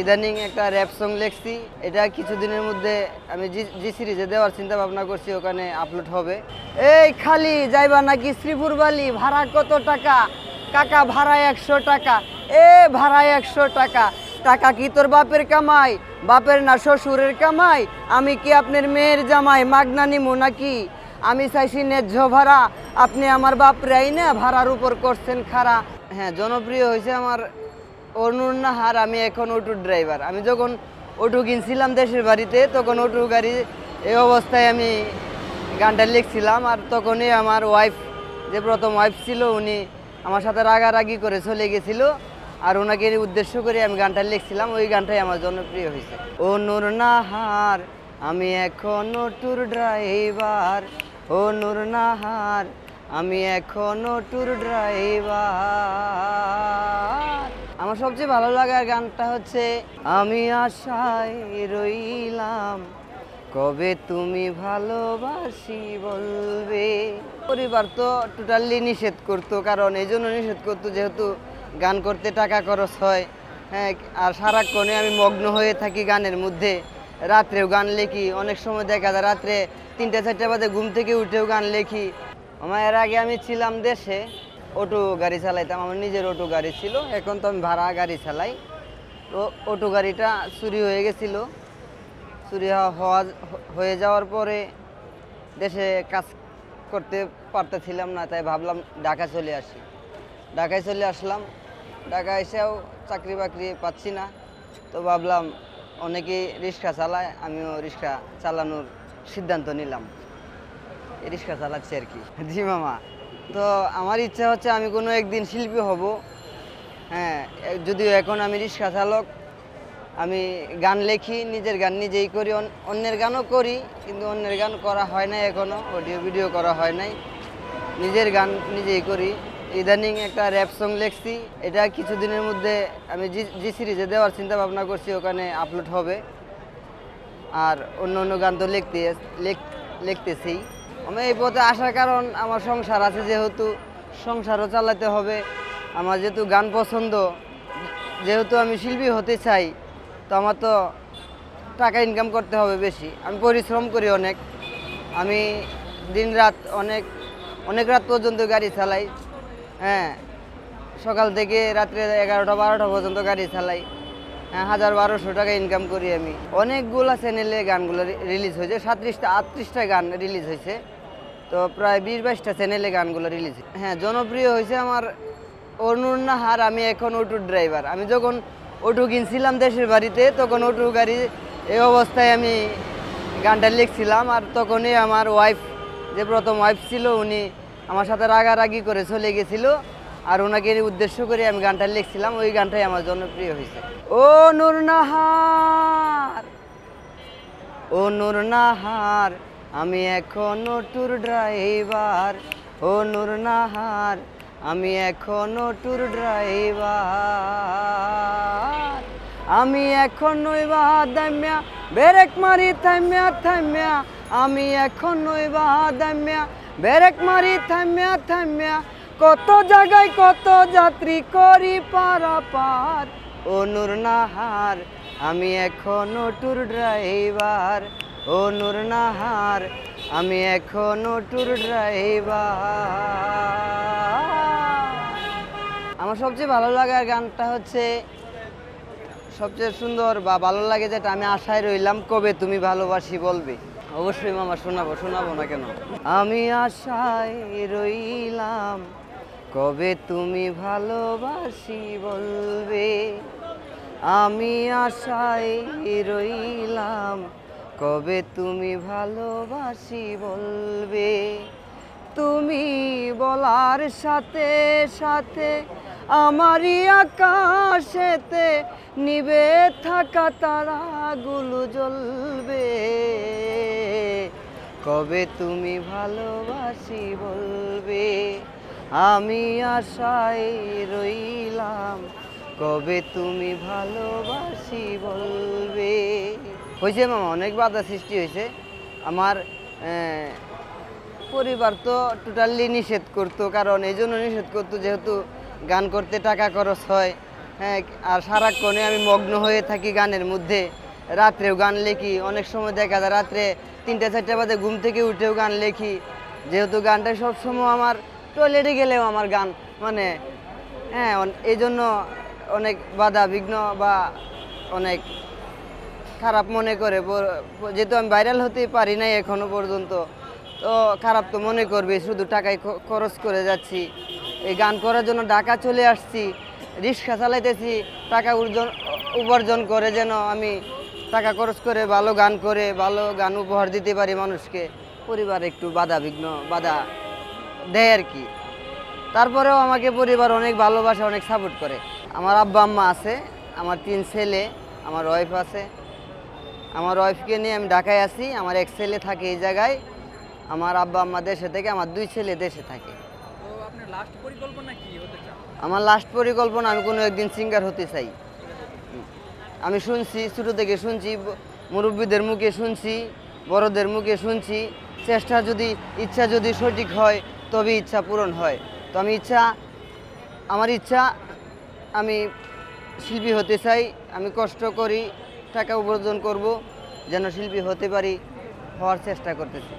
ইদানিং একটা rap song লিখছি। এটা কিছুদিনের মধ্যে আমি জি সিরিজে দেওয়ার চিন্তা ভাবনা করছি, ওখানে আপলোড হবে। এই খালি যাইবা নাকি শ্রীপুর বালি? ভাড়া কত টাকা? কাকা, ভাড়া একশো টাকা। এ ভাড়া একশো টাকা। টাকা কি তোর বাপের কামাই? বাপের না শ্বশুরের কামাই? আমি কি আপনার মেয়ের জামাই, মাগনা নিমু নাকি? আমি চাইছি ন্যায্য ভাড়া। আপনি আমার বাপরাই না ভাড়ার উপর করছেন খাড়া। হ্যাঁ জনপ্রিয় হয়েছে আমার অরুণ নাহার আমি এখন অটো ড্রাইভার আমি যখন অটো কিনছিলাম দেশের বাড়িতে, তখন অটো গাড়ি এই অবস্থায় আমি গানটা লিখছিলাম আর তখনই আমার ওয়াইফ যে প্রথম ওয়াইফ ছিল, উনি আমার সাথে রাগারাগি করে চলে গেছিল আর ওনাকে উদ্দেশ্য করে আমি গানটা লিখছিলাম। ওই গানটাই আমার জনপ্রিয় হয়েছে। ও নূর নাহার আমি এখন ট্যুর ড্রাইভার ও নূর নাহার আমি এখন ট্যুর ড্রাইভার আমার সবচেয়ে ভালো লাগার গানটা হচ্ছে, আমি আশায় রইলাম, কবে তুমি ভালোবাসি বলবে? পরিবার তো টোটালি নিষেধ করতো, কারণ এই জন্য নিষেধ করতো যেহেতু গান করতে টাকা খরচ হয়। হ্যাঁ আর সারাক্ষণে আমি মগ্ন হয়ে থাকি গানের মধ্যে। রাত্রেও গান লেখি, অনেক সময় দেখা যায় রাত্রে তিনটে, চারটে বাজে ঘুম থেকে উঠেও গান লেখি। আমার এর আগে আমি ছিলাম দেশে অটো গাড়ি চালাইতাম, আমার নিজের অটো গাড়ি ছিল, এখন তো আমি ভাড়া গাড়ি চালাই। তো অটো গাড়িটা চুরি হয়ে গেছিল। চুরি হওয়া- হয়ে যাওয়ার পরে দেশে কাজ করতে পারতেছিলাম না, তাই ভাবলাম ঢাকা চলে আসি। ঢাকায় চলে আসলাম। ঢাকা এসেও চাকরি বাকরি পাচ্ছি না। তো ভাবলাম অনেকেই রিক্সা চালায়, আমিও রিক্সা চালানোর সিদ্ধান্ত নিলাম। রিক্সা চালাচ্ছি আর কি। জি মামা। তো আমার ইচ্ছা হচ্ছে আমি কোনো একদিন শিল্পী হব। হ্যাঁ যদিও এখন আমি রিক্সা চালক, আমি গান লেখি, নিজের গান নিজেই করি অন্যের গানও করি, কিন্তু অন্যের গান করা হয় নাই এখনও অডিও ভিডিও করা হয় নাই। নিজের গান নিজেই করি। ইদানিং একটা র্যাপ সং লিখছি, এটা কিছুদিনের মধ্যে আমি জি সিরিজে দেওয়ার চিন্তা ভাবনা করছি, ওখানে আপলোড হবে। আর অন্য অন্য গান তো লিখতে, লিখ- লিখতেছি আমি এই পথে আসার কারণ আমার সংসার আছে যেহেতু সংসারও চালাতে হবে। আমার যেহেতু গান পছন্দ, যেহেতু আমি শিল্পী হতে চাই, তো আমার তো টাকা ইনকাম করতে হবে বেশি। আমি পরিশ্রম করি অনেক। আমি দিন রাত অনেক অনেক রাত পর্যন্ত গাড়ি চালাই। হ্যাঁ সকাল থেকে রাত্রে এগারোটা, বারোটা পর্যন্ত গাড়ি চালাই। হাজার বারোশো টাকা ইনকাম করি আমি। অনেকগুলা চ্যানেলে গানগুলো রিলিজ হয়েছে, সাতত্রিশটা, আটত্রিশটা গান রিলিজ হয়েছে। তো প্রায় বিশ বাইশটা চ্যানেলে গানগুলো রিলিজ হ্যাঁ জনপ্রিয় হয়েছে আমার অরুণ নাহার, আমি এখন অটো ড্রাইভার আমি যখন অটো কিনছিলাম দেশের বাড়িতে, তখন অটো গাড়ি এই অবস্থায় আমি গানটা লিখছিলাম আর তখনই আমার ওয়াইফ যে প্রথম ওয়াইফ ছিল, উনি আমার সাথে রাগারাগি করে চলে গেছিল। আর ওনাকে উদ্দেশ্য করে আমি গানটা লিখছিলাম, ওই গানটাই আমার জনপ্রিয় হয়েছে। ও নূর নাহার, ও নূর নাহার, আমি এখনও ট্যুর ড্রাইভার ও নূর নাহার, আমি এখনও ট্যুর ড্রাইভার আমি এখনোই বাদাম্যা বেরেক মারি থাম্যা থাম্যা। আমি এখনোই বাদাম্যা বেরেক মারি থাম্যা থাম্যা। কত জায়গায় কত যাত্রী করি পারাপার। ও নূর নাহার, আমি এখনও ট্যুর ড্রাইভার ও নূর নাহার, আমি এখনও ট্যুর ড্রাইভার আমার সবচেয়ে ভালো লাগার গানটা হচ্ছে, সবচেয়ে সুন্দর বা ভালো লাগে যেটা আমি আশায় রইলাম, কবে তুমি ভালোবাসি বলবে। অবশ্যই মামা, শোনাবো শোনাবো না কেন? আমি আশায় রইলাম কবে তুমি ভালোবাসি বলবে? আমি আশায় রইলাম, কবে তুমি ভালোবাসি বলবে? তুমি বলার সাথে সাথে আমারই আকাশেতে নিবে থাকা তারাগুলো জ্বলবে। কবে তুমি ভালোবাসি বলবে? আমি আশায় রইলাম, কবে তুমি ভালোবাসি বলবে? হয়েছে মামা, অনেক বাধা সৃষ্টি হয়েছে। আমার পরিবার তো টোটালি নিষেধ করতো, কারণ এই জন্য নিষেধ করতো যেহেতু গান করতে টাকা খরচ হয়। হ্যাঁ আর সারাক্ষণে আমি মগ্ন হয়ে থাকি গানের মধ্যে। রাত্রেও গান লেখি, অনেক সময় দেখা যায় রাত্রে তিনটা, চারটা বাজে ঘুম থেকে উঠেও গান লেখি। যেহেতু গানটা সবসময় আমার টয়লেটে গেলেও আমার গান মানে হ্যাঁ এই জন্য অনেক বাধা, বিঘ্ন বা অনেক খারাপ মনে করে যেহেতু আমি ভাইরাল হতে পারি নাই এখনও পর্যন্ত, তো খারাপ তো মনে করবে শুধু টাকায় খরচ করে যাচ্ছি। এই গান করার জন্য ঢাকা চলে আসছি, রিক্সা চালাইতেছি, টাকা উর্জন, উপার্জন করে যেন আমি টাকা খরচ করে ভালো গান করে, ভালো গান উপহার দিতে পারি মানুষকে। পরিবার একটু বাধা, বিঘ্ন, বাধা। দেয় আর কি। তারপরেও আমাকে পরিবার অনেক ভালোবাসে অনেক সাপোর্ট করে। আমার আব্বা আম্মা আছে আমার তিন ছেলে আমার ওয়াইফ আছে। আমার ওয়াইফকে নিয়ে আমি ঢাকায় আছি আমার এক ছেলে থাকে এই জায়গায় আমার আব্বা আম্মা দেশে থেকে আমার দুই ছেলে দেশে থাকে। আমার লাস্ট পরিকল্পনা আমি কোনো একদিন সিঙ্গার হতে চাই। আমি শুনছি ছোটো থেকে শুনছি মুরব্বীদের মুখে শুনছি বড়দের মুখে শুনছি চেষ্টা যদি ইচ্ছা যদি সঠিক হয় তবে ইচ্ছা পূরণ হয়। তো আমি ইচ্ছা, আমার ইচ্ছা, আমি শিল্পী হতে চাই, আমি কষ্ট করি, টাকা উপার্জন করব, যেন শিল্পী হতে পারি হওয়ার চেষ্টা করতেছি।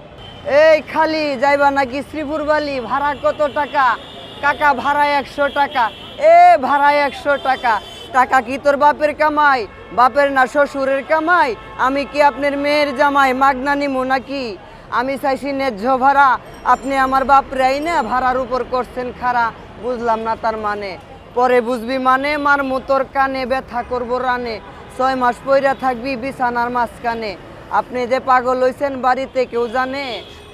এই খালি যাইবা নাকি শ্রীপুর বালি? ভাড়া কত টাকা? কাকা, ভাড়া একশো টাকা। এ ভাড়া একশো টাকা। টাকা কি তোর বাপের কামাই? বাপের না শ্বশুরের কামাই? আমি কি আপনার মেয়ের জামাই, মাগনা নিমু নাকি? আমি চাইছি ন্যায্য ভাড়া। আপনি আমার বাপ রাই না ভাড়ার উপর করছেন খাড়া। বুঝলাম না তার মানে। পরে বুঝবি মানে মার মুতোর কানে ব্যথা করব রানে। ছয় মাস পইরা থাকবি বিছানার মাঝখানে। আপনি যে পাগল হইছেন বাড়িতে কেউ জানে?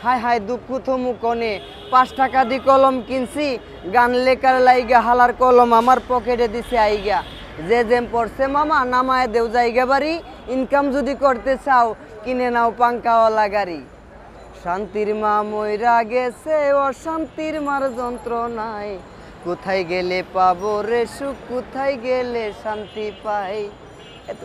হায় হায় দুঃখ থমু কনে। পাঁচ টাকা দি কলম কিনছি, গান লেখার লাইগা, হালার কলম আমার পকেটে দিছে আইগা। যে জেম পড়ছে মামা, নামায় দেও জায়গা বাড়ি। ইনকাম যদি করতে চাও, কিনে নাও পাঙ্কাওয়ালা গাড়ি। শান্তির মা ময়রা গেছে, অশান্তির মার নাই কোথায় গেলে পাবো রে সুখ, কোথায় গেলে শান্তি পাই? এত